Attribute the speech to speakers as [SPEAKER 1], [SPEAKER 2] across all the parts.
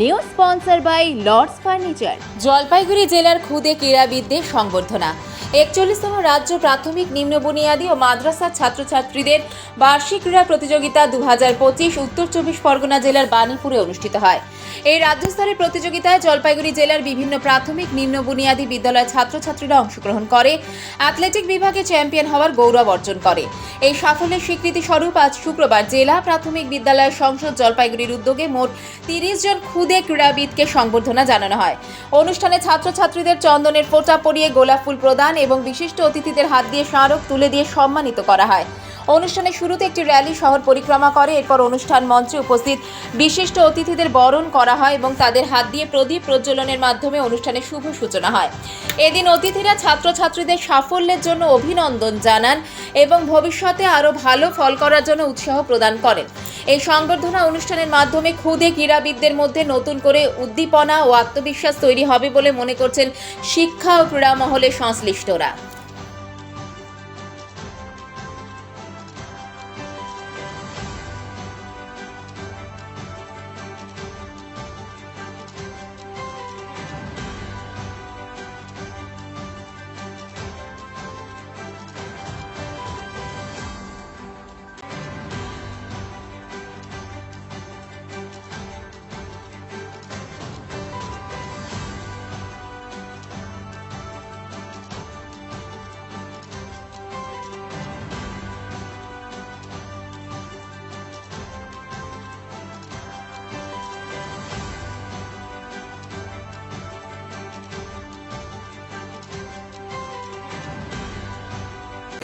[SPEAKER 1] New sponsor by lords furniture Jalpaiguri জেলার খুদে ক্রীড়াবিদদের সংবর্ধনা। একচল্লিশতম রাজ্য প্রাথমিক নিম্ন বুনিয়াদী ও মাদ্রাসার ছাত্রছাত্রীদের বার্ষিক ক্রীড়া প্রতিযোগিতা দু হাজার পঁচিশ উত্তর চব্বিশ পরগনা জেলার বাণীপুরে অনুষ্ঠিত হয়। এই রাজ্যস্তরের প্রতিযোগিতায় জলপাইগুড়ি জেলার বিভিন্ন প্রাথমিক নিম্ন বুনিয়াদী বিদ্যালয়ের ছাত্রছাত্রীরা অংশগ্রহণ করে। অ্যাথলেটিক বিভাগে চ্যাম্পিয়ন হওয়ার গৌরব অর্জন করে। এই সাফল্যের স্বীকৃতি স্বরূপ আজ শুক্রবার জেলা প্রাথমিক বিদ্যালয়ের সংসদ জলপাইগুড়ির উদ্যোগে মোট তিরিশ জন খুদে ক্রীড়াবিদকে সংবর্ধনা জানানো হয়। অনুষ্ঠানে ছাত্রছাত্রীদের চন্দনের ফোঁটা পরিয়ে গোলাপ ফুল প্রদান এবং বিশিষ্ট অতিথিদের হাত দিয়ে স্মারক তুলে দিয়ে সম্মানিত করা হয়। অনুষ্ঠানের শুরুতে একটি র্যালি শহর পরিক্রমা করে। এরপর অনুষ্ঠান মঞ্চে উপস্থিত বিশিষ্ট অতিথিদের বরণ করা হয় এবং তাদের হাত দিয়ে প্রদীপ প্রজ্বলনের মাধ্যমে অনুষ্ঠানের শুভ সূচনা হয়। এদিন অতিথিরা ছাত্রছাত্রীদের সাফল্যের জন্য অভিনন্দন জানান এবং ভবিষ্যতে আরও ভালো ফল করার জন্য উৎসাহ প্রদান করেন। এই সংবর্ধনা অনুষ্ঠানের মাধ্যমে খুদে ক্রীড়াবিদদের মধ্যে নতুন করে উদ্দীপনা ও আত্মবিশ্বাস তৈরি হবে বলে মনে করছেন শিক্ষা ও ক্রীড়া মহলের সংশ্লিষ্টরা।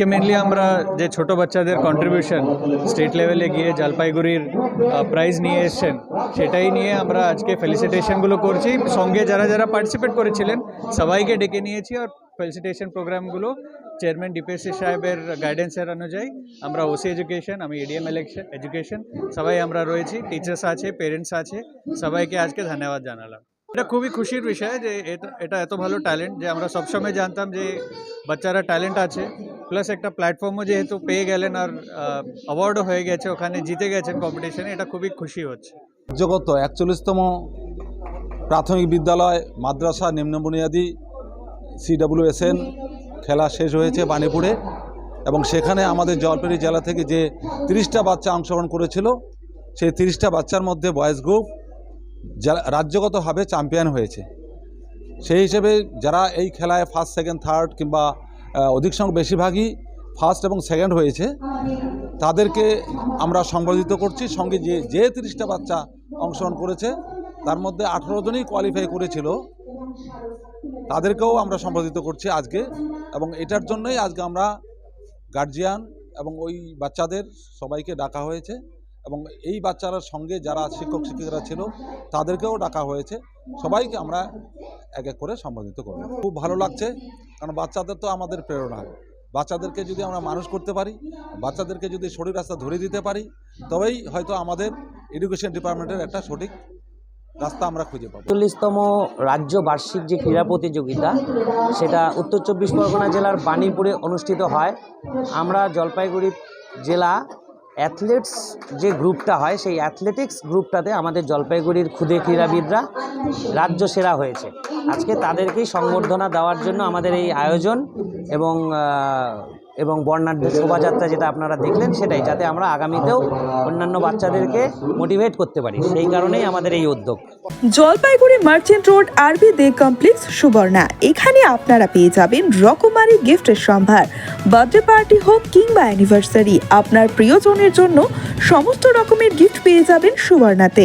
[SPEAKER 2] কে মেনলি আমরা যে ছোট বাচ্চাদের কন্ট্রিবিউশন স্টেট লেভেলে গিয়ে জলপাইগুড়ির প্রাইজ নিয়ে এসছেন, সেটাই নিয়ে আমরা আজকে ফেলিসিটেশনগুলো করছি। সঙ্গে যারা যারা পার্টিসিপেট করেছিলেন, সবাইকে ডেকে নিয়েছি আর ফেলিসিটেশন প্রোগ্রামগুলো চেয়ারম্যান ডিপিএসসি সাহেবের গাইডেন্সের অনুযায়ী। আমরা ওসি এডুকেশন আমি এডিএম ইলেকশন এডুকেশন সবাই আমরা রয়েছি টিচার্স আছে পেরেন্টস আছে, সবাইকে আজকে ধন্যবাদ জানালাম। এটা খুবই খুশির বিষয় যে এটা- এত ভালো ট্যালেন্ট যে আমরা সবসময় জানতাম যে বাচ্চারা ট্যালেন্ট আছে। প্লাস একটা প্ল্যাটফর্মও যেহেতু পেয়ে গেলেন আর অ্যাওয়ার্ডও হয়ে গেছে, ওখানে জিতে গেছেন কম্পিটিশনে এটা খুবই খুশি হচ্ছে।
[SPEAKER 3] জগত একচল্লিশতম প্রাথমিক বিদ্যালয়, মাদ্রাসা, নিম্ন বুনিয়াদী সিডাব্লিউএসএন খেলা শেষ হয়েছে বানিপুরে। এবং সেখানে আমাদের জলপাইগুড়ি জেলা থেকে যে তিরিশটা বাচ্চা অংশগ্রহণ করেছিল, সেই তিরিশটা বাচ্চার মধ্যে বয়েজ গ্রুপ জেলা রাজ্যগতভাবে চ্যাম্পিয়ন হয়েছে। সেই হিসেবে যারা এই খেলায় ফার্স্ট সেকেন্ড থার্ড কিংবা অধিক সংখ্যক বেশিরভাগই ফার্স্ট এবং সেকেন্ড হয়েছে। তাদেরকে আমরা সংবর্ধিত করছি। সঙ্গে যে যে তিরিশটা বাচ্চা অংশগ্রহণ করেছে, তার মধ্যে আঠেরো জনই কোয়ালিফাই করেছিল। তাদেরকেও আমরা সম্বোধিত করছি আজকে এবং এটার জন্যই আজকে আমরা গার্জিয়ান এবং ওই বাচ্চাদের সবাইকে ডাকা হয়েছে। এবং এই বাচ্চারার সঙ্গে যারা শিক্ষক, শিক্ষিকারা ছিল, তাদেরকেও ডাকা হয়েছে। সবাইকে আমরা এক এক করে সম্বোধিত করব খুব ভালো লাগছে, কারণ বাচ্চাদের তো আমাদের প্রেরণা। বাচ্চাদেরকে যদি আমরা মানুষ করতে পারি, বাচ্চাদেরকে যদি সঠিক রাস্তা ধরে দিতে পারি, তবেই হয়তো আমাদের এডুকেশন ডিপার্টমেন্টের একটা সঠিক রাস্তা আমরা খুঁজে পাবো।
[SPEAKER 4] চল্লিশতম রাজ্য বার্ষিক যে ক্রীড়া প্রতিযোগিতা, সেটা উত্তর চব্বিশ পরগনা জেলার বাণীপুরে অনুষ্ঠিত হয়। আমরা জলপাইগুড়ি জেলা অ্যাথলেটস যে গ্রুপটা হয়, সেই অ্যাথলেটিক্স গ্রুপটাতে আমাদের জলপাইগুড়ির ক্ষুদে ক্রীড়াবিদরা রাজ্য সেরা হয়েছে। আজকে তাদেরকেই সংবর্ধনা দেওয়ার জন্য আমাদের এই আয়োজন এবং এবং বর্ণাঢ্য শোভাযাত্রা যেটা আপনারা দেখলেন সেটাই, যাতে আমরা আগামীতেও অন্যান্য বাচ্চাদেরকে মোটিভেট করতে পারি। সেই কারণেই আমাদের এই উদ্যোগ।
[SPEAKER 5] জলপাইগুড়ি মার্চেন্ট রোড আরবি দে কমপ্লেক্স সুবর্ণা, এখানে আপনারা পেয়ে যাবেন রকমারি গিফটের সম্ভার। বার্থডে পার্টি হোক কিংবা অ্যানিভার্সারি আপনার প্রিয়জনের জন্য সমস্ত রকমের গিফট পেয়ে যাবেন সুবর্ণাতে।